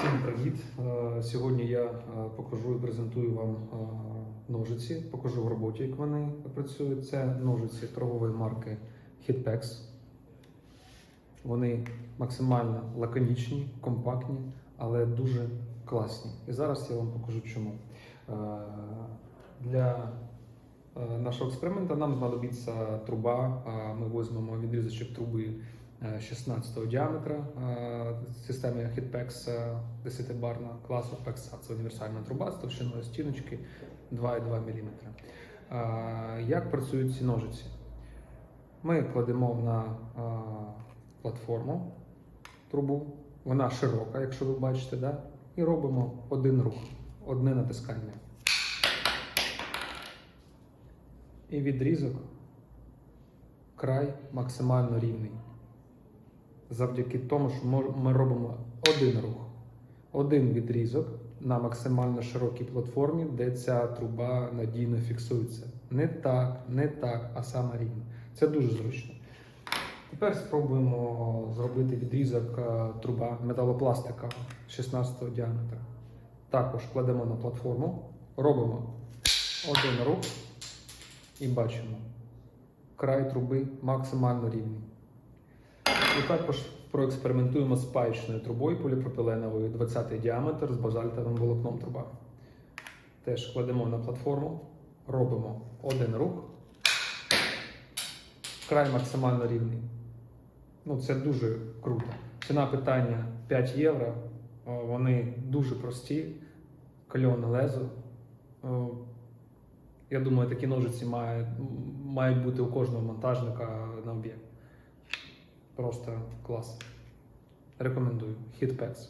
Всім привіт! Е, Сьогодні я е, покажу і презентую вам е, ножиці. Покажу в роботі, як вони працюють. Це ножиці торгової марки Hitpex. Вони максимально лаконічні, компактні, але дуже класні. І зараз я вам покажу чому. Для нашого експерименту нам знадобиться труба. Ми візьмемо відрізочок труби е, 16 діаметра е, системи Hitpex е, 10-барна класу PEX. Це універсальна труба з товщиною стіночки 2,2 мм. Е, Як працюють ці ножиці? Ми кладемо на е, платформу трубу, вона широка, якщо ви бачите, да? і робимо один рух, одне натискання. І відрізок край максимально рівний. Завдяки тому, що ми- робимо один рух, один відрізок на максимально широкій платформі, де ця труба надійно фіксується. Не так, не так, а саме рівно. Це дуже зручно. Тепер спробуємо зробити відрізок е, труба металопластика 16 діаметра. Також кладемо на платформу, робимо один рух і бачимо. Край труби максимально рівний. І також проекспериментуємо з паючною трубою поліпропиленовою 20 діаметр з базальтовим волокном труба. Теж кладемо на платформу, робимо один рух. Край максимально рівний. Ну, це дуже круто. Ціна питання 5 євро. Вони дуже прості, кальоне лезо. Я думаю, такі ножиці мають бути у кожного монтажника на об'єкт. Просто клас. Рекомендую. Hitpex.